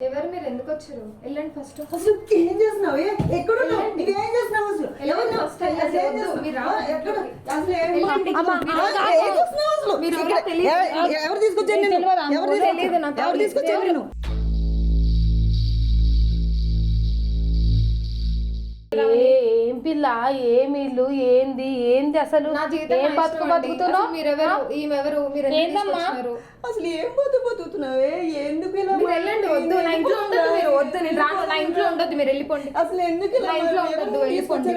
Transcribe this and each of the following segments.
ఎవరు మీరు ఎందుకు వచ్చారు వెళ్ళండి ఫస్ట్ అసలు ఏం చేస్తున్నావు ఏ-. నువ్వు ఏం చేస్తున్నావు అసలు వెళ్ళండి ఎవరు నువ్వు? ఫస్ట్ వెళ్ళండి. అసలు ఏం వద్దు, చేస్తున్నావు? మీరు రావద్దు. ఎక్కడ అసలు ఏం వెళ్ళండి. అమ్మా, మీరు ఆ, రావద్దు. ఏం చేస్తున్నావు అసలు మీరు ఎవరో ఇక్కడ- తెలియదు. ఎవ- ఎవరు తీసుకొచ్చారు తెలియదు. ఎవరు తెలియదు తీసుకొచ్చారు. ఎవరు తీసుకొచ్చారు. ఏ పిల్ల ఏం ఇల్లు ఏంది ఏంది అసలు? ఏం బతుకు. బతుకుతున్నావు? మీరెవరు? ఈమె ఎవరు? మీరు ఏందమ్మా? అసలు ఏం పోతు పోతున్నావే ఎందుకు ఇలా మీరు వెళ్ళండి వద్దు. నా ఇంట్లో ఉండదు మీరు వద్దు. నేను రాను నా ఇంట్లో ఉండదు మీరు వెళ్ళిపోండి. అసలు ఎందుకు నా ఇంట్లో ఉండదు వెళ్ళిపోండి.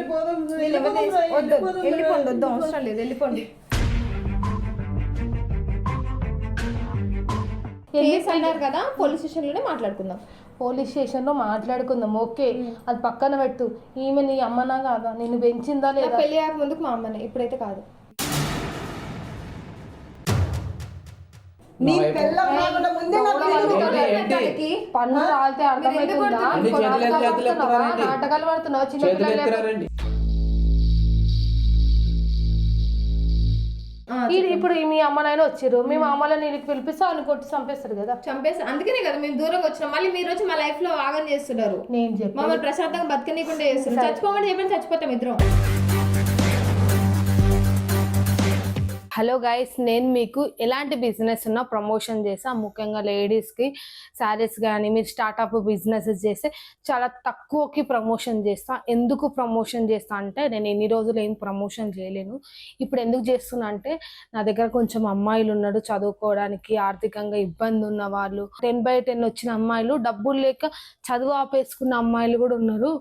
వద్దు వెళ్ళిపోండి వద్దు అవసరం లేదు వెళ్ళిపోండి. కేసు అన్నారు కదా? పోలీస్ స్టేషన్లోనే మాట్లాడుకుందాం. పోలీస్ స్టేషన్లో మాట్లాడుకుందాం. ఓకే అది పక్కన పెట్టు. ఈమె నీ అమ్మనా కాదా? నిన్ను పెంచిందా లేదా? పెళ్ళి అయ్యాక ముందుకు మా అమ్మనే ఇప్పుడైతే కాదు. నీ పెళ్ళం కాకుండా ముందే? పన్ను రాలితే చేతులు నాటకాలు పడుతున్నావా? ఎత్తుతారండి. నాటకాలు పడుతున్నావు చిన్న పిల్లలు ఇప్పుడు మీ అమ్మ నాయన వచ్చారు. మీ మామూలు నీళ్ళకి పిలిపిస్తే ఆయన కొట్టి చంపేస్తారు కదా. చంపేసి అందుకనే కదా మేము దూరంగా వచ్చినాం. మళ్ళీ మీరు వచ్చి మా లైఫ్లో ఆగం చేస్తున్నారు. నేను చెప్పి మమ్మల్ని ప్రశాంతంగా బతకనీయకుండా చేస్తున్నారు. చచ్చిపోమని చెప్పని చచ్చిపోతాం ఇద్దరం. హలో గైస్ నేను మీకు ఎలాంటి బిజినెస్ ఉన్నా ప్రమోషన్ చేసా. ముఖ్యంగా లేడీస్కి శారీస్ కానీ మీరు స్టార్టప్ బిజినెసెస్ చేస్తే చాలా తక్కువకి ప్రమోషన్ చేస్తా. ఎందుకు ప్రమోషన్ చేస్తా అంటే నేను ఎన్ని రోజులు ఏం ప్రమోషన్ చేయలేను. ఇప్పుడు ఎందుకు చేస్తున్నా అంటే నా దగ్గర కొంచెం అమ్మాయిలు ఉన్నాడు చదువుకోవడానికి ఆర్థికంగా ఇబ్బంది ఉన్న వాళ్ళు. టెన్ బై టెన్ వచ్చిన అమ్మాయిలు డబ్బులు లేక చదువు ఆపేసుకున్న అమ్మాయిలు కూడా ఉన్నారు.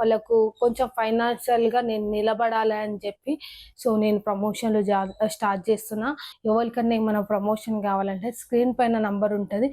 వాళ్ళకు కొంచెం ఫైనాన్షియల్గా నేను నిలబడాలి అని చెప్పి సో నేను ప్రమోషన్లు జా స్టార్ట్ చేస్తున్నా. ఎవరికన్నా ఏమైనా ప్రమోషన్ కావాలంటే స్క్రీన్ పైన నంబర్ ఉంటుంది.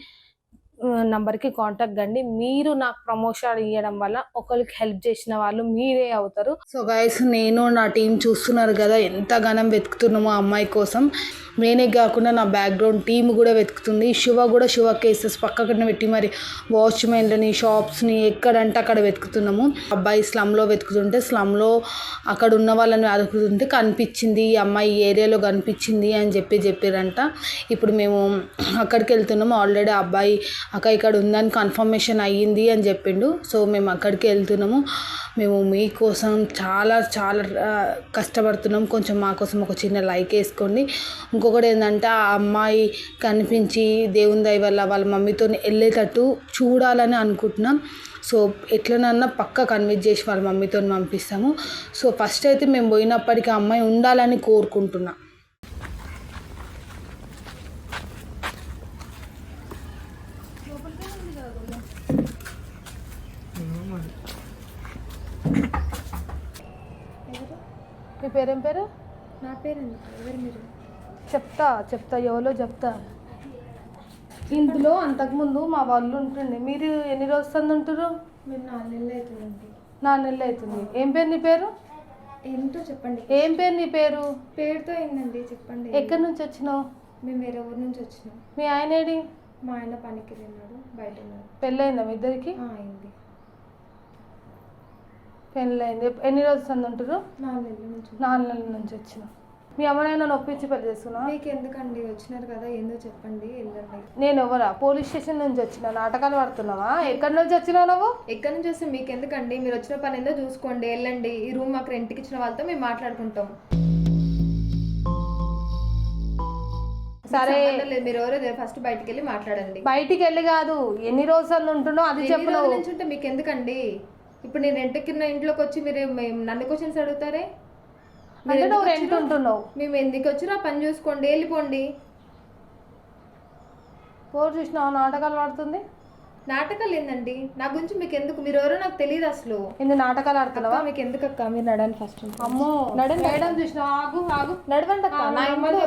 నంబర్కి కాంటాక్ట్ కండి. మీరు నాకు ప్రమోషన్ ఇవ్వడం వల్ల ఒకరికి హెల్ప్ చేసిన వాళ్ళు మీరే అవుతారు. సో గైస్ నేను నా టీం చూస్తున్నారు కదా ఎంత ఘనం వెతుకుతున్నామో ఆ అమ్మాయి కోసం. నేనే కాకుండా నా బ్యాక్గ్రౌండ్ టీం కూడా వెతుకుతుంది. శివ కూడా శివ కేసెస్ పక్కన పెట్టి మరి వాచ్మెన్లని షాప్స్ని ఎక్కడంటే అక్కడ వెతుకుతున్నాము. అబ్బాయి స్లమ్లో వెతుకుతుంటే స్లమ్లో అక్కడ ఉన్న వాళ్ళని వెతుకుతుంటే కనిపించింది ఈ అమ్మాయి ఏరియాలో కనిపించింది అని చెప్పి చెప్పారంట. ఇప్పుడు మేము అక్కడికి వెళ్తున్నాము. ఆల్రెడీ అబ్బాయి అక్క ఇక్కడ ఉందని కన్ఫర్మేషన్ అయ్యింది అని చెప్పిండు. సో మేము అక్కడికి వెళ్తున్నాము. మేము మీకోసం చాలా చాలా కష్టపడుతున్నాం. కొంచెం మా కోసం ఒక చిన్న లైక్ వేసుకోండి. ఇంకొకటి ఏంటంటే ఆ అమ్మాయి కనిపించి దేవుని దయ వల్ల వాళ్ళ మమ్మీతో వెళ్ళేటట్టు చూడాలని అనుకుంటున్నాం. సో ఎట్లనన్నా పక్క కన్విన్స్ చేసి వాళ్ళ మమ్మీతో పంపిస్తాము. సో ఫస్ట్ అయితే మేము పోయినప్పటికీ ఆ అమ్మాయి ఉండాలని కోరుకుంటున్నాం మీ పేరేం పేరు? నా పేరు? ఎవరు మీరు? చెప్తా చెప్తా ఎవరో చెప్తా. ఇందులో అంతకుముందు మా వాళ్ళు ఉంటుండే. మీరు ఎన్ని రోజులు ఉంటారు మీరు నాలుగు నెలలు అవుతుందండి నా నెలలు అవుతుంది ఏం పేరు నీ పేరు? ఏంటో చెప్పండి. ఏం పేరు నీ పేరు? పేరుతో ఏందండి చెప్పండి. ఎక్కడి నుంచి వచ్చినావు? మేము వేరే ఊరు నుంచి వచ్చినాం. మీ ఆయన ఏడి? మా ఆయన పనికి వెళ్ళాడు బయట ఉన్నాడు. పెళ్ళయిందా మీ ఇద్దరికి? అయింది. పెళ్ళయింది ఎన్ని రోజులు ఉంటారు నాలుగు నెలల నుంచి. ఉన్నాం. నాలుగు నెలల నుంచి వచ్చిన. మీ అమ్మనైనా నొప్పించి పెళ్ళి చేసుకున్నా? మీకు ఎందుకండి వచ్చినారు కదా ఏందో చెప్పండి వెళ్ళండి. నేను ఎవరా? పోలీస్ స్టేషన్ నుంచి వచ్చిన. నాటకాలు పడుతున్నావా ఎక్కడి నుంచి వచ్చినావు నువ్వు? ఎక్కడి నుంచి వస్తే మీకు ఎందుకండి మీరు వచ్చిన పని ఏందో చూసుకోండి వెళ్ళండి. ఈ రూమ్ మాకు రెంట్కి ఇచ్చిన వాళ్ళతో మేము మాట్లాడుకుంటాం. సరే. సంబంధం లేదు. మీరు ఎవరో ఫస్ట్ బయటికి వెళ్ళి మాట్లాడండి. బయటికి వెళ్ళి కాదు. ఎన్ని రోజులు ఉంటున్నావు? అది ఎన్ని చెప్పు రోజుల నువ్వు నుంచి ఉంటే మీకు ఎందుకండి ఇప్పుడు నేను రెంట్ కింద ఇంట్లోకి వచ్చి మీరు నన్ను క్వశ్చన్స్ అడుగుతారే? మీరు అంటే నువ్వు ఎందుకు రెంట్? ఉంటున్నావు మేము ఎందుకు వచ్చినా పని చూసుకోండి వెళ్ళిపోండి. పోరు చూసినావు? నాటకాలు పడుతుంది నాటకాలు ఏందండి? నా గురించి మీకు ఎందుకు మీరు ఎవరో నాకు తెలియదు అసలు. ఎన్ని నాటకాలు ఆడుతున్నావా మీకు ఎందుకు అక్క మీరు నడని ఫస్ట్ అమ్మో నడండి. మేడం చూసినావు? ఆగు ఆగు. నడవండి అక్క నా ఇంట్లో.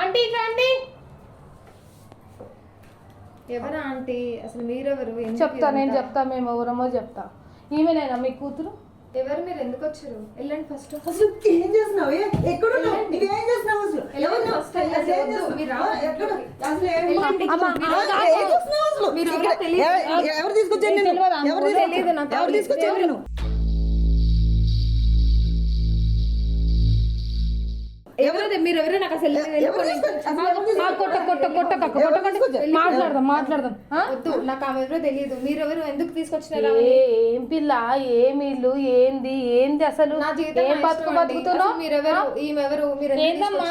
ఆంటీని ఆంటీ ఎవరా ఆంటీ అసలు మీరెవరు ఎందుకు చెప్తా నేను ఇదంతా? చెప్తా మేము ఎవరమో చెప్తా ఈమెనైనా మీ కూతురు ఎవరు మీరు ఎందుకు వచ్చారు వెళ్ళండి ఫస్ట్ అసలు ఏం చేస్తున్నావు ఏ-. నువ్వు అసలు ఎవరు నువ్వు? అసలు ఏం చేస్తున్నావు? మీరు ఆ, రావద్దు. ఎక్కడ? అసలు ఏం. అమ్మా. ఏం చేస్తున్నావు ఎవరో ఇక్కడ తెలియదు. ఎవ- ఎవరు తీసుకొచ్చారు? ఎవరు తీసుకొచ్చారు? ఎవరు తీసుకొచ్చారు నేను ఎవరైతే మీరు ఎవరో నాకు అసలు ఎవరు ఎవరు కొట్ట కొట్ట కొట్ట ఎవరు? మాట్లాడదాం మాట్లాడదాం? వద్దు నాకు ఆమె ఎవరో తెలియదు మీరు ఎవరు ఎందుకు తీసుకొచ్చినారా ఏ ఏం పిల్ల ఏం ఇల్లు ఏంది ఏంది అసలు నా జీవితం ఏం బతుకు. బతుకుతున్నావు అసలు మీరెవరు ఈమెవరు మీరు ఎందుకు ఏందమ్మా?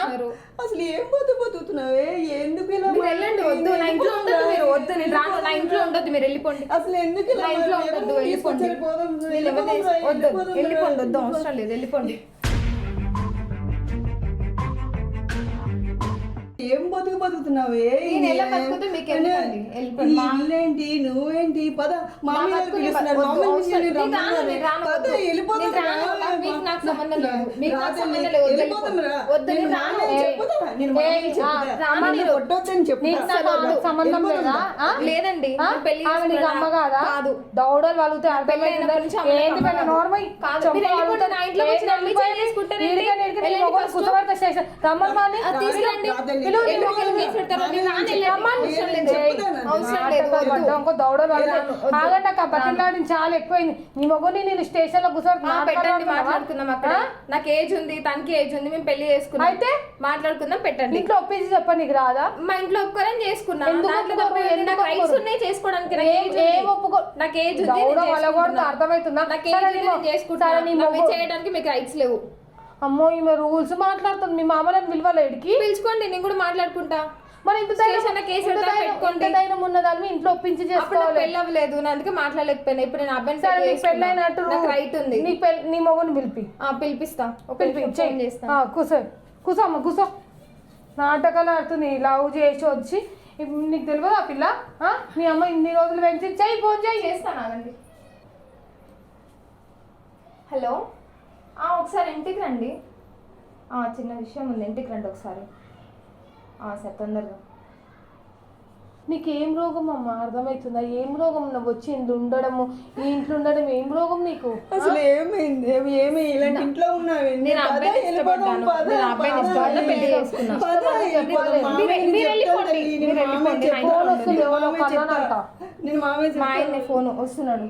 అసలు ఏం బతు బతుకుతున్నావే ఎందుకు ఇలా మీరు వెళ్ళండి వద్దు నా ఇంట్లో ఉండదు మీరు వద్దు నేను రాను నా ఇంట్లో ఉండదు మీరు వెళ్ళిపోండి అసలు ఎందుకు ఇలా నా ఇంట్లో మరి? ఉండదు ఎవరు వెళ్ళిపోండి మీరు ఎవరు వద్దు. వెళ్ళిపోండి వద్దు అవసరం లేదు వెళ్ళిపోండి ఏం బతుకు బతుకుతున్నావే నేను ఎలా బతుకుతే మీకు ఎందుకండి? వెళ్ళిపోండి. మా- ఇల్లేంటి నువ్వేంటి పద మా మామయ్య గారు బతుకుని పిలుస్తున్నారు వద్దు, మామయ్య అవసరం- పిలిచి నేను రాను, రమ్మన్నారు. నేను రాను, పద, వద్దు. వెళ్ళిపోదాం నేను రాను, రా. మీకు నాకు సంబంధం లేదు. మీకు నాకు రాత్రి సంబంధం లేదు, వద్దు, వెళ్ళిపోదాం రా. వద్దు, నేను నేను రాను. మామయ్యకి చెప్పుదా? నేను మామయ్యకి ఏ, చెప్పుదా? ఆ, రామా నన్ను మీరు. కొట్టొద్దని చెప్పుదా? నీకు నాకు అసలు ఆమెకు సంబంధం వెళ్ళిపోదాం లేదా రా. ఆ? లేదండి ఆ? నేను పెళ్ళి ఆమె నీకు చేసుకున్నా. అమ్మ కాదా కాదు దౌడలు వలుగుతాయి పెళ్ళైనప్పటి నుంచి ఆమె నాకు ఏంటి అమ్మ పెళ్ళ కాదు. నోర్మై కాదు, మీరు వెళ్ళిపోండి, నా ఇంట్లోకి వచ్చి నన్ను చేయి చేసుకుంటారేంటి? వెళ్ళండి first. రమ్మని తీసుకురండి రాదండి. దౌడలు. ఆగండి బతిలాడిని చాలా ఎక్కువైంది. నీ మొగుని నేను స్టేషన్లో ఆ, పెట్టండి? మాట్లాడుకుందాం అక్కడ? నాకు ఏజ్ ఉంది తనకి ఏజ్ ఉంది మేము పెళ్ళి చేసుకున్నాం. అయితే? మాట్లాడుకుందాం పెట్టండి. ఇంట్లో ఒప్పించి చెప్ప నీకు రాదా? మా ఇంట్లో ఒప్పుకోరని చేసుకున్నా. ఎందుకు దాంట్లో ఒప్పుకోరు? తప్పేం లేదు. నాకు రైట్స్? ఉన్నాయి చేసుకోవడానికి. నాకు ఏజ్ ఉంది. ఏం ఒప్పుకో నాకు ఏజ్ ఉంది దౌడ నేను వలగొడితే చేసుకుంటున్నా. అర్థమవుతుందా? నాకు ఏజ్ నీ ఉంది మొ- నేను చేసుకుంటున్నా. సరే నీ నాకు మొగ్గు- చేయడానికి మీకు రైట్స్ లేవు. అమ్మో ఈమె రూల్స్ మాట్లాడుతుంది. మీ మామలను పిలవలేడికి పిలుచుకోండి నేను కూడా మాట్లాడుకుంటా. మరి ఇంత ధైర్యం- కేసు పెట్టుకోండి. ధైర్యం ఉన్నదాన్ని ఇంట్లో ఒప్పించి చేసుకోవాలి. పెళ్ళి అవ్వలేదు. నేను అందుకే మాట్లాడలేకపోయినా. ఇప్పుడు నేను అబ్బాయిని సరే నీకు పెళ్ళైనట్టు. నాకు రైట్ ఉంది. నీకు పెళ్ళి నీ మొగుని పిలిపి. ఆ, పిలిపిస్తా. పిలిపి ఫోన్ చేస్తా. కూసో కూసో అమ్మ కూసో. నాటకాలు ఆడుతుంది లవ్ చేసి వచ్చి. నీకు తెలియదు ఆ పిల్ల? మీ అమ్మ ఇన్ని రోజులు పెంచి చెయ్యి ఫోన్ చెయ్యి చేస్తాను హలో? ఒకసారి ఇంటికి రండి. ఆ, చిన్న విషయం ఉంది. ఇంటికి రండి ఒకసారి. ఆ, సరే తొందరగా. నీకు ఏం రోగం అమ్మ? అర్థమవుతుందా ఏం రోగం? నువ్వు వచ్చి ఇంట్లో ఉండడము ఈ ఇంట్లో ఉండడం ఏం రోగం నీకు? అసలు ఏమైంది ఏమి ఏమి ఇలాంటి ఇంట్లో ఉన్నావు నేను అబ్బాయిని ఇష్టపడ్డాను. అబ్బాయిని ఇష్టపడ్డా, పెళ్ళి ఫోన్ వస్తుంది మా ఫోన్ వస్తున్నాడు.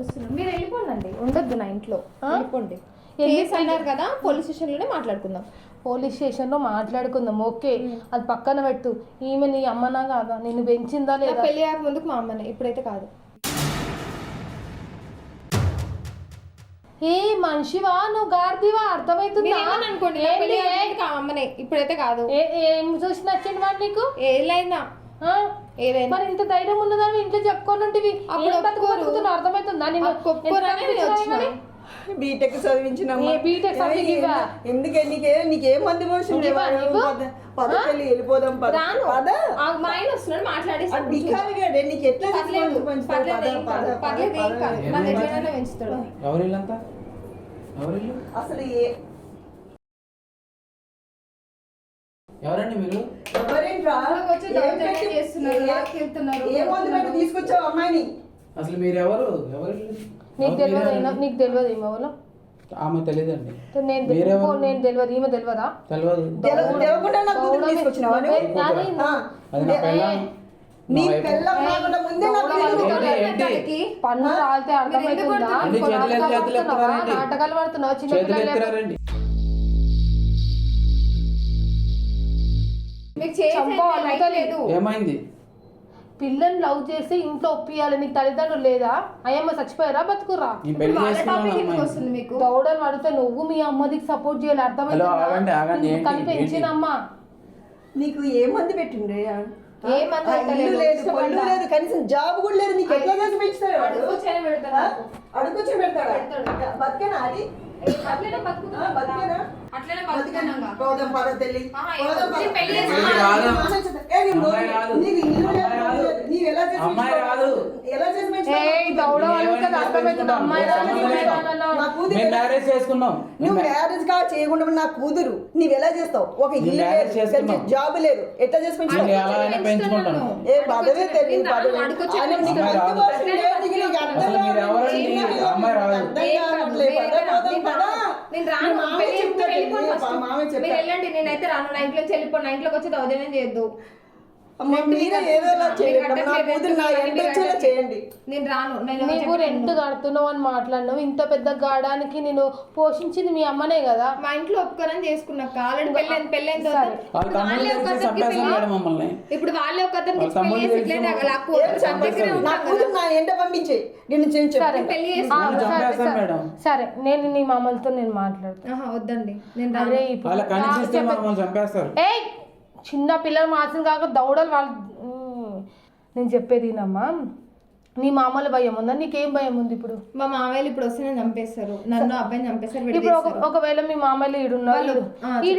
వస్తున్నాడు మీరు వెళ్ళిపోండి ఉండొద్దు నా ఇంట్లో. వెళ్ళిపోండి. కేసు అన్నారు కదా? పోలీస్ స్టేషన్లోనే మాట్లాడుకుందాం. పోలీస్ స్టేషన్లో మాట్లాడుకుందాం. ఓకే. అది పక్కన పెట్టు. ఈమె నీ అమ్మనా కాదా? నిన్ను పెంచిందా లేదా? పెళ్ళి అయ్యాక ముందుకు మా అమ్మనే. ఇప్పుడైతే కాదు. ఏ మనిషివా? నువ్వు గాడిదివా అర్థమవుతుందా? అనుకోండి అమ్మనే. ఇప్పుడైతే కాదు. ఏ- చూసి నచ్చింది వాడు నీకు? ఏదైనా మరి ఇంత ధైర్యం ఉన్నదాన్ని ఇంట్లో చెప్పుకోనుంటివి అప్పుడు ఏం. బతుకుతున్నావు అర్థమవుతుందా నేను. బీటెక్ చదివించిన ఏ బీటెక్? ఎందుకే? నీకే నీకే మంది మోసం ఇవ్వా నీకు? పద పెళ్ళి వెళ్ళిపోదాం పద. రాను. పద. ఆ, మా ఆయన వస్తున్నాడు మాట్లాడేసి ఆ బికారి గాడే నీకు ఎట్లా పర్లేదు? పర్లేదు పద, ఏం పద, తీసుకొచ్చావు అమ్మాయిని? అసలు మీరు ఎవరు? ఎవరిల్లు నీకు ఎవరు తెలియదు నీకు తెలియదు ఏమో ఎవరో? ఆమె తెలియదండి. నేను తెలియదు ఈమె తెలియదా నా పెళ్ళాం. కాకుండా ముందే? పన్ను రాలితే అర్థమవుతుందా? నాటకాలు పడుతున్నావు చిన్న పిల్లలు లేదు. ఏమైంది? పిల్లని లవ్ చేసి ఇంట్లో ఒప్పియాలి నీకు తల్లిదండ్రులు లేదా? అయ్యమ్మ చచ్చిపోయారా బతుకురా వస్తుంది మీకు? దౌడలు పడితే నువ్వు మీ అమ్మదికి సపోర్ట్ చేయాలి అర్థమైందా ఆగండి, ఆగండి, నిన్ను ఏంటి, కని పెంచిన ఏంటి? అమ్మ నీకు ఏ మంది పెట్టిండే? ఏ మందు లేదు కనీసం జాబ్ కూడా లేదు. నీకు ఎట్లా పెడతాడు. అడుగుచ్చి పెడతాడా? పెడతాడు. బతికేనా అది? పోదాం పద తెల్లి. మ్యారేజ్ చేసుకున్నాం. నువ్వు మ్యారేజ్గా చేయకుండా నా కూతురు. నీవు ఎలా చేస్తావు? ఒక ఇల్లు లేదు. జాబ్ లేదు. ఎట్లా చేసి పెంచుకుంటాను ఏ పదవే తెలియదు పదవి అర్థం కాదు. నేను రాను, పెళ్ళి చెప్తాడు, వెళ్ళిపోండి మీరు. వెళ్ళండి. నేనైతే రాను. నా ఇంట్లో వెళ్ళిపోండి నా ఇంట్లోకి వచ్చి దౌర్జన్యం చేయొద్దు. మీరే చేయండి. అమ్మ. నా కూతురు నా ఎంట వచ్చేలా చేయండి. నేను రాను. నేను నీకు రెంట్ కడుతున్నావు అని మాట్లాడినావు ఇంత పెద్ద గాడానికి నేను పోషించింది మీ అమ్మనే కదా. మా ఇంట్లో ఒప్పుకోరని చేసుకున్నాక ఆల్రెడీ పెళ్ళైంది పెళ్ళైన తర్వాత వాళ్ళ ఇప్పుడు వాళ్ళే తమ్ముళ్ళు ఒక తెలిసి అతనికి చంపేస్తాం పెళ్ళి మేడం మమ్మల్ని. ఇప్పుడు వాళ్ళే ఒక అతనికి వాళ్ళ తమ్ముళ్ళు పెళ్ళి చేసి తెలిసి ఇట్లనే మమ్మల్ని నాకు సంతకం దగ్గరే నా ఉంటాం కదా. కూతురు నా ఎంట పంపించే. నేను నేను సరే చెప్తాను పెళ్ళి ఆ, చేసుకున్నాం సరే, చంపేస్తాం సరే. మేడం. సరే నేను నీ మామలతో నేను మాట్లాడతాను ఆహా వద్దండి. నేను రాను. అరే ఇప్పుడు వాళ్ళ కనిపిస్తే చెప్పే- మమ్మల్ని చంపేస్తారు. ఏయ్! చిన్న పిల్లలు మాత్రం కాక దౌడలు వాళ్ళు నేను చెప్పేది నమ్మా నీ మామూలు భయం ఉందా? నీకేం భయం ఉంది ఇప్పుడు? మా మామయ్యలు ఇప్పుడు వస్తే నేను చంపేస్తారు. నన్ను అబ్బాయిని చంపేస్తారు ఇప్పుడు. ఒకవేళ మీ మామయ్యలు ఈడున్నారు?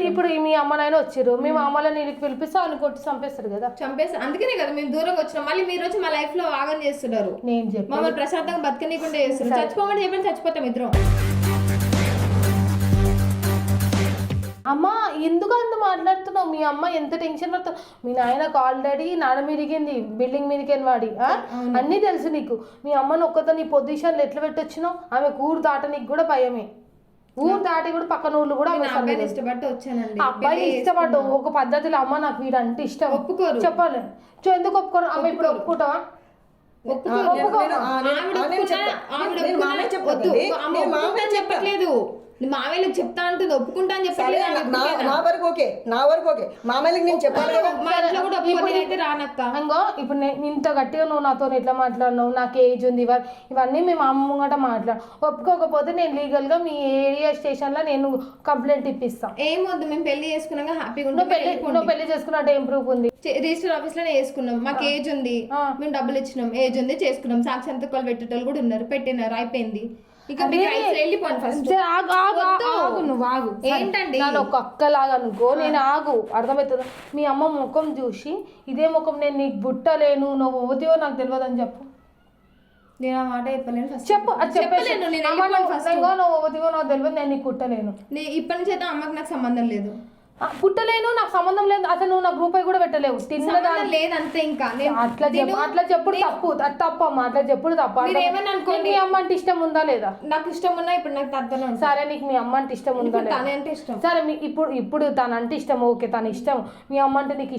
ఇప్పుడు మీ అమ్మనైనా వచ్చారు. మీ మామూలు నీళ్ళకి పిలిపిస్తే ఆయన కొట్టి చంపేస్తారు కదా? చంపేస్తారు. అందుకనే కదా మేము దూరంగా వచ్చినాం. మళ్ళీ మీరు వచ్చి మా లైఫ్లో ఆగం చేస్తున్నారు. నేను చెప్పి మమ్మల్ని ప్రశాంతంగా బతకనీయకుండా చేస్తున్నారు. చచ్చిపోమని చెప్పని చచ్చిపోతాం ఇద్దరం. అమ్మ ఎందుకు అంత మాట్లాడుతున్నావు? మీ అమ్మ ఎంత టెన్షన్ పడుతుంది మీ నాయనకు ఆల్రెడీ నాన్న మీదికింది బిల్డింగ్ మీదకి వాడి ఆ? అన్నీ తెలుసు నీకు. మీ అమ్మను ఒక్కతో నీ పొజిషన్లో ఎట్లా పెట్టొచ్చినావు? ఆమె ఊరు దాటనీకి కూడా భయమే. ఊరు దాటి కూడా పక్కన ఊళ్ళు కూడా ఇష్టపట్టి వచ్చానండి. అబ్బాయి ఇష్టపడ్డు ఒక పద్ధతిలో అమ్మ నాకు వీడు అంటే ఇష్టం. ఒప్పుకోరు. చెప్పాలి. చూ, ఎందుకు ఒప్పుకోరు? అమ్మ ఇప్పుడు ఒప్పుకుంటావా? ఒప్పుకోరు. ఒప్పుకుంటా చెప్తా. చెప్పట్లేదు. మామయ్యలకు చెప్తా అంటుంది ఒప్పుకుంటా అని ఆమె నా వరకు ఓకే నా వరకు ఓకే. మామయ్యకి నేను చెప్పాలి కదా. మా ఇంట్లో కూడా ఒప్పుకొని అయితే రానక్క. ఇప్పుడు నేను ఇంత గట్టిగా నువ్వు నాతో ఎట్లా మాట్లాడినావు? నాకు ఏజ్ ఉంది ఇవ- ఇవన్నీ మేము అమ్మ ముంగట మాట్లాడు. ఒప్పుకోకపోతే నేను లీగల్గా మీ ఏరియా స్టేషన్లో నేను కంప్లైంట్ ఇప్పిస్తాను ఏం వద్దు మేము పెళ్ళి చేసుకున్నాక హ్యాపీగా నువ్వు పెళ్ళి నువ్వు పెళ్ళి చేసుకున్నట్టు ఏం ప్రూఫ్ ఉంది? రిజిస్టర్ ఆఫీస్లోనే వేసుకున్నాం మాకు ఏజ్ ఉంది. మేము డబ్బులు ఇచ్చినాం. ఏజ్ ఉంది చేసుకున్నాం. సాక్షి సంతకాలు పెట్టేటోళ్ళు కూడా ఉన్నారు. పెట్టినారు అయిపోయింది. ఇక ఆగు, నువ్వు ఆగు. ఏంటండి? నన్ను ఒక అక్కలాగా అనుకో నేను ఆగు అర్థమవుతుంది? మీ అమ్మ ముఖం చూసి ఇదే ముఖం నేను నీకు బుట్టలేను నువ్వు ఓదివో నాకు తెలియదు అని చెప్పు. నేను ఆ మాట చెప్పలేను ఫస్ట్ చెప్పు చెప్పలేను నేను నువ్వు ఓదివో నాకు తెలియదు నేను నీకు కుట్టలేను. నే- ఇప్పటి నుంచి అయితే అమ్మకి నాకు సంబంధం లేదు. పుట్టలేను నాకు సంబంధం లేదు అసలు నువ్వు నాకు రూపాయి కూడా పెట్టలేవు. తిన్నదా ఇంకా. అట్లా చెప్పు అట్లా చెప్పుడు తప్పు తప్పు అమ్మ అట్లా చెప్పుడు తప్పు. ఏమని అనుకోండి. నీకు మీ అమ్మ అంటే ఇష్టం ఉందా లేదా? నాకు ఇష్టం ఉన్నా ఇప్పుడు నాకు ఉంటుంది. సరే నీకు మీ అమ్మ అంటే ఇష్టం ఉందా తనే అంటే ఇష్టం. సరే మీ ఇప్పుడు ఇప్పుడు తన అంటే ఇష్టం ఓకే తన ఇష్టం. మీ అమ్మ అంటే నీకు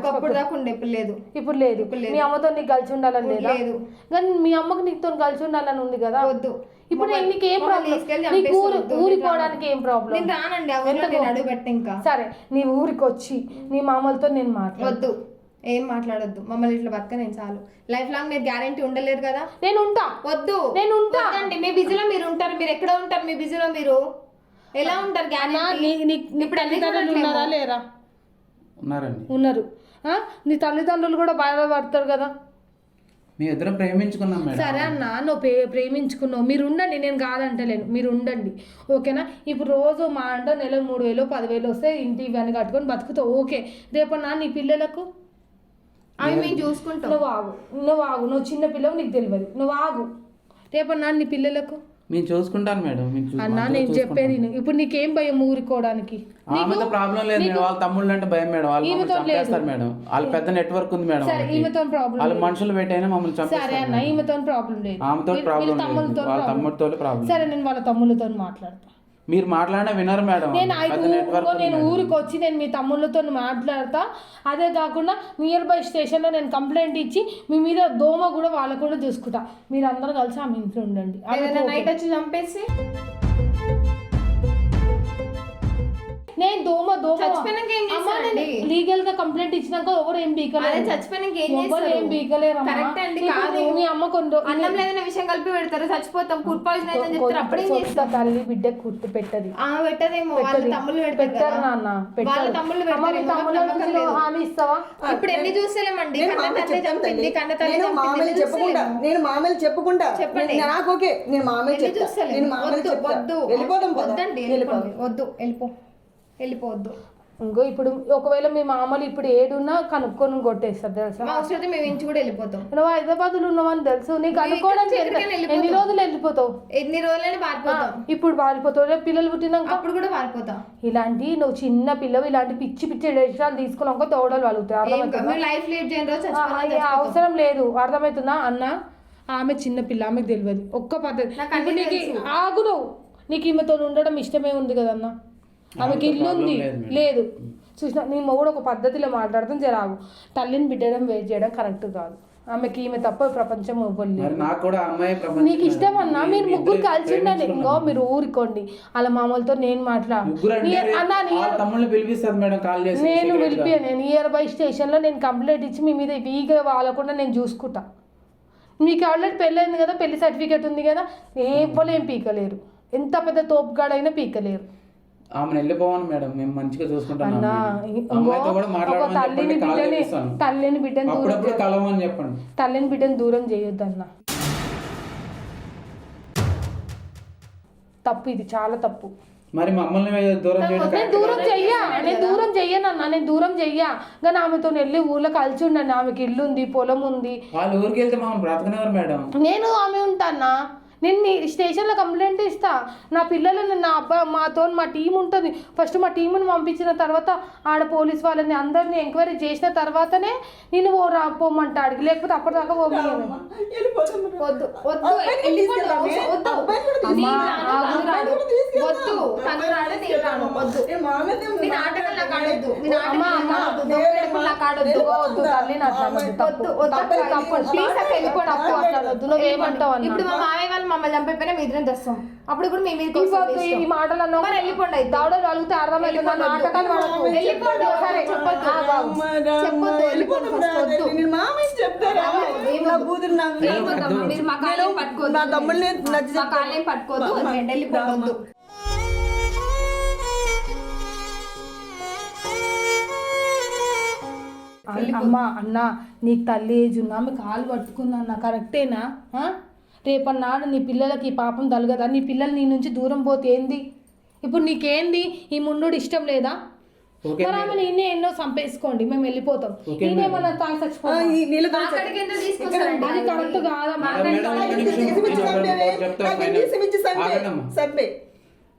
ఒకప్పుడు దాకా ఉండే ఇప్పుడు లేదు. ఇప్పుడు లేదు. మీ అమ్మతో నీకు కలిసి ఉండాలని లేదా? లేదు. కానీ మీ అమ్మకి నీతో కలిసి ఉండాలని ఉంది కదా? వద్దు. ఇప్పుడు నీకు ఏం ప్రాబ్లం తీసుకెళ్ళి నీకు ఊరు ఊరికి పోవడానికి ఏం ప్రాబ్లం నేను రానండి నేను ఇంకా సరే నీ ఊరికి వచ్చి నీ మామలతో నేను మాట్లాడు వద్దు ఏం మాట్లాడొద్దు. మమ్మల్ని ఇట్లా బతక నేను చాలు. లైఫ్ లాంగ్ మీరు గ్యారంటీ ఉండలేరు కదా? నేను ఉంటా. వద్దు. నేను ఉంటా. వద్దండి మీ బిజీలో మీరు ఉంటారు. మీరు ఎక్కడ ఉంటారు? మీ బిజీలో మీరు? ఎలా ఉంటారు అన్నా, గ్యారంటీ నీ తల్లిదండ్రులు ఉన్నారా లేరా? ఉన్నారండి. ఉన్నారు. ఆ? నీ తల్లిదండ్రులు కూడా బాధపడతారు కదా? మీ ఇద్దరం ప్రేమించుకున్నాం మేడం. సరే అన్న నువ్వు ప్రే ప్రేమించుకున్నావు. మీరు ఉండండి నేను కాదంటలేను మీరు ఉండండి ఓకేనా? ఇప్పుడు రోజు మా అంటే నెల మూడు వేలు పదివేలు వస్తే ఇంటి ఇవన్నీ కట్టుకొని బతుకుతావు. ఓకే. రేపు నా నీ పిల్లలకు? అవి మేము చూసుకుంటాం నువ్వు ఆగు. నువ్వు ఆగు. నువ్వు చిన్న పిల్లవు నీకు తెలియదు. నువ్వు ఆగు. రేపు నా నీ పిల్లలకు? మేము చూసుకుంటాను మేడం అన్నా నేను. చెప్పేది. ఇప్పుడు నీకేం భయం ఊరుకోవడానికి ఆమెతో ప్రాబ్లం లేదు మేడం వాళ్ళ తమ్ముళ్ళు అంటే భయం మేడం వాళ్ళు. చంపేస్తారు మేడం వాళ్ళ పెద్ద నెట్వర్క్ ఉంది మేడం సరే. ఈమెతో ప్రాబ్లం వాళ్ళు మనుషులు పెట్టైనా మమ్మల్ని సరే చంపేస్తారు అన్న మేడం. ఈమెతో ప్రాబ్లం లేదు ఆమెతో ప్రాబ్లం వీళ్ళ. తమ్ముడితో ప్రాబ్లం సరే నేను వాళ్ళ తమ్ముళ్ళతో మాట్లాడతా మీరు మాట్లాడినా వినరు మేడం. నేను ఊరికో నేను. ఊరికి వచ్చి నేను మీ తమ్ముళ్ళతో మాట్లాడతా. అదే కాకుండా నియర్ బై స్టేషన్లో నేను కంప్లైంట్ ఇచ్చి మీ మీద దోమ కూడా వాళ్ళకు కూడా చూసుకుంటా. మీరు అందరూ కలిసి ఆమె ఇంట్లో ఉండండి. నైట్ వచ్చి చంపేసి నేను దోమ దోమ. చచ్చిపోయినాక ఏం చేస్తారండి? లీగల్గా కంప్లైంట్ ఇచ్చినాక ఎవరు ఏం అదే బీకలేరు చచ్చిపోయినాక ఏం ఎవరు ఏం బీకలేరు కరెక్ట్ అండి కాదు. మీ అమ్మ కొన్ని అన్నం లేదన్న విషయం కలిపి పెడతారు చచ్చిపోతాం. ఫుడ్ పాయిజన్ అయితే చెప్తారు అప్పుడేం సొంత చేస్తాం తల్లి బిడ్డ కుట్టు పెట్టది. ఆ పెట్టదేమో. వాళ్ళ. తమ్ముళ్ళు పెడతారు పెట్టరు. నాన్న వాళ్ళ పెట్టరు తమ్ముళ్ళు పెడతారు తమ్ముళ్ళ హామీ ఇస్తావా? ఇప్పుడు ఎన్ని మామయ్య ఎన్ని చెప్పకుండా? నేను మామయ్య చెప్పకుండా చెప్పండి. నేను- నాకు ఓకే. నేను మామయ్య ఎన్ని చెప్తా? నేను చెప్తా. వద్దు. వెళ్ళిపోదాం పద. వద్దండి వెళ్ళిపోదాం. వద్దు వెళ్ళిపో. వెళ్ళిపోవద్దు. ఇంకో ఇప్పుడు ఒకవేళ మీ మామలు ఇప్పుడు ఏడున్నా కనుక్కొని కొట్టేస్తారు తెలుసా? అవసరం మేము ఇంచి కూడా వెళ్ళిపోతాం. నువ్వు హైదరాబాద్లో ఉన్నావని తెలుసు నీకు ఎక్కడికైనా ఎన్ని రోజులు వెళ్ళిపోతావు? ఎన్ని రోజులైనా పారిపోతాం. ఇప్పుడు పారిపోతావు. రేపు పిల్లలు పుట్టినాక? అప్పుడు కూడా పారిపోతాం. ఇలాంటి నువ్వు చిన్న పిల్లవి ఇలాంటి పిచ్చి పిచ్చి డెసిషన్లు తీసుకున్నాక తోడలు వాలుగుతాయి. Life lead. అవసరం లేదు. అర్థమవుతుందా అన్న? ఆమె చిన్న పిల్ల ఆమెకు తెలియదు. ఒక్క పద్ధతి. ఆగు నువ్వు. నీకు ఈమెతో ఉండడం ఇష్టమే ఉంది కదన్న? ఆమెకి ఇల్లు ఉంది. లేదు చూసిన నీ మొగుడు ఒక పద్ధతిలో మాట్లాడతాం జరాగు తల్లిని బిడ్డడం వెయిట్ చేయడం కరెక్ట్ కాదు. ఆమెకి ఈమె తప్ప ప్రపంచం ఇవ్వలేదు నాకు ఇష్టం అన్నా. మీరు ముగ్గురు కలిసి ఉండండి ఇంకో. మీరు ఊరుకోండి. వాళ్ళ మామూలతో నేను మాట్లా ముగ్గురు అంటే నీ- అన్నా నీ వాళ్ళ తమ్ముళ్ళని పిలిపిస్తుంది మేడం కాల్ చేసి నేను secret గా. పిలిపి నేను నియర్ బై స్టేషన్లో నేను కంప్లైంట్ ఇచ్చి మీ మీద వీగా వాలకుండా నేను చూసుకుంటా. మీకు ఆల్రెడీ పెళ్ళైంది కదా పెళ్ళి సర్టిఫికేట్ ఉంది కదా ఏం పీకలేరు. ఎంత పెద్ద తోపుగాడైనా పీకలేరు. ఆమెను వెళ్ళిపోవాలి మేడం మేము మంచిగా చూసుకుంటాం అన్నా తల్లిని బిడ్డని చేపిస్తాను తల్లిని బిడ్డని దూరం అప్పుడప్పుడు కలవని చెప్పండి. తల్లిని బిడ్డని దూరం చేయొద్దన్న. తప్పు ఇది చాలా తప్పు. మరి మమ్మల్ని దూరం నేను దూరం. చెయ్యా నేను దూరం చెయ్యనన్నా నేను దూరం చెయ్యా. కానీ ఆమెతో వెళ్ళి ఊళ్ళో కలిసి ఉండండి ఆమెకి ఇల్లు ఉంది పొలం ఉంది. వాళ్ళ ఊరికి వెళ్తే మమ్మల్ని బ్రతకనివ్వరు మేడం. నేను ఆమె ఉంటానా? నేను స్టేషన్లో కంప్లైంట్ ఇస్తా నా పిల్లలు నా అబ్బా మాతో మా టీం ఉంటుంది ఫస్ట్ మా టీంని పంపించిన తర్వాత ఆడ పోలీస్ వాళ్ళని అందరిని ఎంక్వైరీ చేసిన తర్వాతనే నేను ఓ రా పోమంటాడు లేకపోతే అప్పటిదాకా రా. వద్దు వద్దు. వద్దు అబ్బాయిని కూడా నీ తీసుకెళ్ళాలి. రాను, తను అబ్బాయిని రాడు. కూడా తీసుకెళ్దాం. వద్దు తను రాడు నేను రాను వద్దు ఏ మామయ్య మీ నాటకం నాకు ఆడొద్దు మీ నాటకం అమ్మా, నాకు అమ్మా, ఆడొద్దు. నేను దొంగేడుపులు నాకు ఆడొద్దు. వద్దు, వద్దు, తల్లిని అట్లా. తప్పు. ప్లీజ్ అన్న? ఇప్పుడు మా మామయ్య వాళ్ళు మమ్మల్ని చంపైపోయినా మీ ఇద్దరం తెస్తాం అప్పుడు కూడా మేము ఇవ్వద్దు, ఈ మాటలు అన్నావు. మరి వెళ్ళిపోండి అలిగితే అర్థమైంది నా నాటకాలు వాడకు. వెళ్ళిపోండి. సరే చెప్పొద్దు. చెప్పొద్దు వెళ్ళిపోండి. వద్దు. మీరు మా పట్టుకోవద్దు. మా పట్టుకోవద్దు. అన్న- అమ్మ అన్న నీకు తల్లి ఏజ్ ఉన్నా ఆమె కాలు పట్టుకుంది అన్న? కరెక్టేనా? రేపన్నాడు నీ పిల్లలకి ఈ పాపం తలగదా? నీ పిల్లలు నీ నుంచి దూరం పోతే ఏంది? ఇప్పుడు నీకేంది? ఈ ముండు ఇష్టం లేదా? ఓకే మరి ఆమె నేనే ఎన్నో చంపేసుకోండి మేము వెళ్ళిపోతాం. నేనేమన్నా తాగి చచ్చిపోతాం అది కరెక్ట్.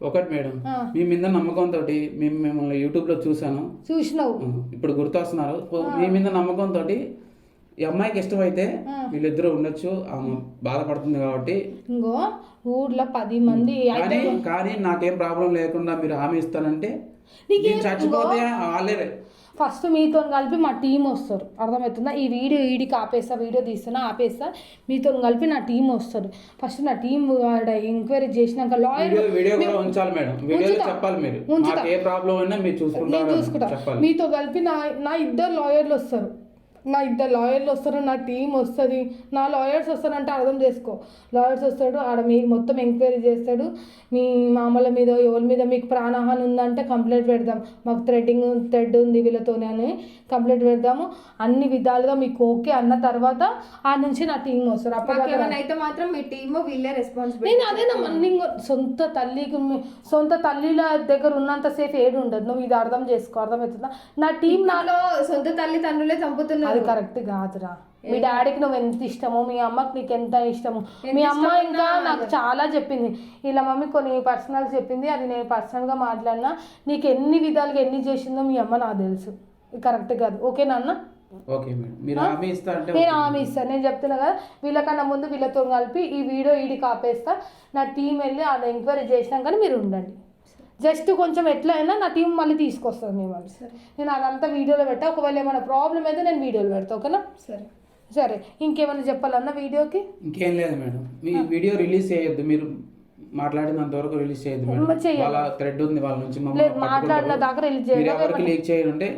ఒకటి మేడం. మీ మీద నమ్మకంతో మేము మిమ్మల్ని యూట్యూబ్లో చూసాను చూసినావు ఇప్పుడు గుర్తొస్తున్నారు. మీ మీద నమ్మకంతో ఈ అమ్మాయికి ఇష్టమైతే వీళ్ళిద్దరూ ఉండొచ్చు. ఆమె బాధపడుతుంది కాబట్టి. ఇంకో ఊర్లో పది మంది కానీ కానీ నాకేం ప్రాబ్లం లేకుండా మీరు హామీ ఇస్తానంటే నేను చచ్చిపోతే వాళ్ళే. ఫస్ట్ మీతో కలిపి మా టీం వస్తారు. అర్థమవుతుందా? ఈ వీడియో ఈడికి ఆపేస్తా వీడియో తీస్తున్నా ఆపేస్తా. మీతో కలిపి నా టీం వస్తారు. ఫస్ట్ నా టీం ఎంక్వైరీ చేసినాక లాయర్ నేను చూసుకుంటా. మీతో కలిపి నా నా ఇద్దరు లాయర్లు వస్తారు. నా ఇద్దరు లాయర్లు వస్తారు నా టీం వస్తుంది నా లాయర్స్ వస్తారంటే అర్థం చేసుకో. లాయర్స్ వస్తాడు ఆడ మీ మొత్తం ఎంక్వైరీ చేస్తాడు. మీ మామల మీద ఎవరి మీద మీకు ప్రాణహాని ఉందంటే కంప్లైంట్ పెడదాం. మాకు థ్రెడ్డింగ్ థ్రెడ్ ఉంది వీళ్ళతోనే అని కంప్లైంట్ పెడదాము. అన్ని విధాలుగా మీకు ఓకే అన్న తర్వాత ఆ నుంచి నా టీం వస్తారు. అప్పటిదాకా మాకేమైనా అయితే మాత్రం మీ టీమ్ వీళ్ళే రెస్పాన్సిబిలిటీ నేను అదే నా నేను సొంత తల్లికి సొంత తల్లిల దగ్గర ఉన్నంత సేఫ్ ఏడు ఉండదు. నువ్వు ఇది అర్థం చేసుకో అర్థమవుతుందా? నా టీం నాలో సొంత తల్లిదండ్రులే చంపుతున్నారు. అది కరెక్ట్ కాదురా. మీ డాడీకి నువ్వు ఎంత ఇష్టమో మీ అమ్మకి నీకు ఎంత ఇష్టమో. మీ అమ్మ ఇంకా నాకు చాలా చెప్పింది. ఇలా మమ్మీ కొన్ని పర్సనల్ చెప్పింది అది నేను పర్సనల్గా మాట్లాడినా. నీకు ఎన్ని విధాలుగా ఎన్ని చేసిందో మీ అమ్మ నాకు తెలుసు. కరెక్ట్ కాదు. ఓకే మేడం మీరు హామీ ఇస్తా అంటే నేను ఆమె ఇస్తాను నేను చెప్తున్నా కదా వీళ్ళకన్నా ముందు వీళ్ళతో కలిపి ఈ వీడియో ఈడికి ఆపేస్తా. నా టీం వెళ్ళి అది ఎంక్వైరీ చేసినాక మీరు ఉండండి. జస్ట్ కొంచెం ఎట్లయినా నా టీం మళ్ళీ తీసుకొస్తాను మిమ్మల్ని. నేను అదంతా వీడియోలో పెట్టా. ఒకవేళ ఏమైనా ప్రాబ్లం అయితే నేను వీడియోలో పెడతా ఓకేనా? సరే. సరే. ఇంకేమైనా చెప్పాలన్న వీడియోకి? ఇంకేం లేదు మేడం. మీ వీడియో రిలీజ్ చేయొద్దు. మీరు మాట్లాడినంత వరకు రిలీజ్. వాళ్ళ థ్రెడ్ ఉంది వాళ్ళ నుంచి మాట్లాడిన. దాకా రిలీజ్ మీరు చేయాలి ఎవరికి లీక్ చేయాలంటే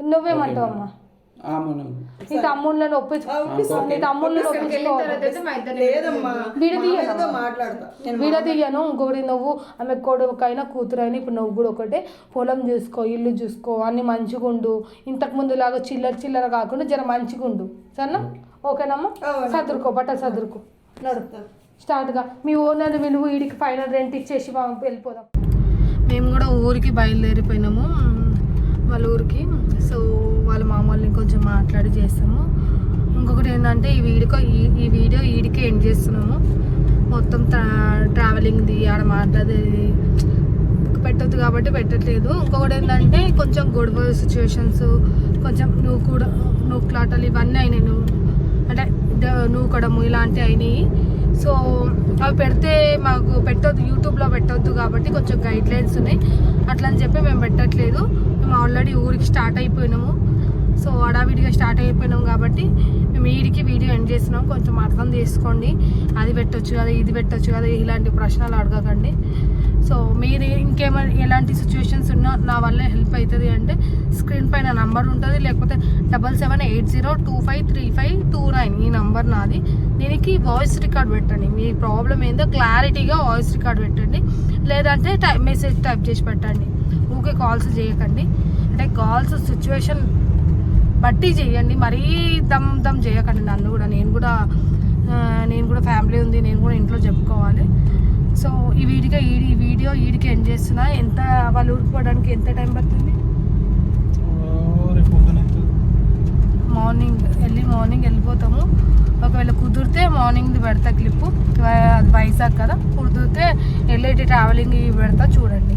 నువ్వేమంటావు అమ్మా నీ తమ్ముళ్ళని నీ తమ్ముళ్ళని విడదీయను. ఇంకొకటి నువ్వు ఆమె కొడుకైనా కూతురైనా ఇప్పుడు నువ్వు కూడా ఒకటే పొలం చూసుకో ఇల్లు చూసుకో అన్ని మంచిగా ఉండు. ఇంతకు ముందు లాగా చిల్లర చిల్లర కాకుండా జర మంచిగా ఉండు. సరేనా? ఓకేనమ్మా. సదురుకో బట్ట సదురుకో. నడు స్టార్ట్గా. మీ ఓనర్ విలువ వీడికి ఫైనల్ రెంట్ ఇచ్చేసి వెళ్ళిపోదాం. మేము కూడా ఊరికి బయలుదేరిపోయినాము. వాళ్ళ ఊరికి. సో వాళ్ళ మామూలుని కొంచెం మాట్లాడి చేస్తాము. ఇంకొకటి ఏంటంటే ఈ వీడియో ఈ ఈ వీడియో వీడికే ఎండ్ చేస్తున్నాము. మొత్తం ట్రావెలింగ్ది ఆడ మాట్లాడేది పెట్టద్దు కాబట్టి పెట్టట్లేదు. ఇంకొకటి ఏంటంటే కొంచెం గొడవ సిచ్యువేషన్స్ కొంచెం నువ్వు కూడా నువ్వు క్లాటలు ఇవన్నీ అయినాయి. నువ్వు అంటే నువ్వు నూకడము ఇలాంటివి అయినాయి. సో అవి పెడితే మాకు పెట్టొద్దు యూట్యూబ్లో పెట్టొద్దు కాబట్టి కొంచెం గైడ్ లైన్స్ ఉన్నాయి. అట్లా అని చెప్పి మేము పెట్టట్లేదు. మేము ఆల్రెడీ ఊరికి స్టార్ట్ అయిపోయినాము. సో హడావిడిగా స్టార్ట్ అయిపోయినాం కాబట్టి మేము ఈడికి వీడియో ఎండ్ చేసినాం కొంచెం అర్థం చేసుకోండి. అది పెట్టొచ్చు కదా ఇది పెట్టొచ్చు కదా ఇలాంటి ప్రశ్నలు అడగకండి. సో మీరు ఇంకేమైనా ఎలాంటి సిచ్యువేషన్స్ ఉన్నా నా వల్ల హెల్ప్ అవుతుంది అంటే స్క్రీన్ పైన నంబర్ ఉంటుంది లేకపోతే double seven eight zero two five three five two nine ఈ నంబర్ నాది. దీనికి వాయిస్ రికార్డ్ పెట్టండి. మీ ప్రాబ్లం ఏందో క్లారిటీగా వాయిస్ రికార్డ్ పెట్టండి. లేదంటే టైప్ మెసేజ్ టైప్ చేసి పెట్టండి. ఊకే కాల్స్ చేయకండి. అంటే కాల్స్ సిచ్యువేషన్ బట్టి చేయండి. మరీ దమ్ దమ్ చేయకండి నన్ను కూడా. నేను కూడా నేను కూడా ఫ్యామిలీ ఉంది. నేను కూడా ఇంట్లో చెప్పుకోవాలి. సో ఈ వీడిగా ఈ వీడియో వీడికి ఎండ్ చేస్తున్నా. ఎంత వాళ్ళు ఊరుకోవడానికి ఎంత టైం పడుతుంది? మార్నింగ్ ఎర్లీ మార్నింగ్ వెళ్ళిపోతాము. ఒకవేళ కుదిరితే మార్నింగ్ది పెడతా క్లిప్పు అది వైజాగ్ కదా. కుదిరితే వెళ్ళేటి ట్రావెలింగ్ పెడతా చూడండి.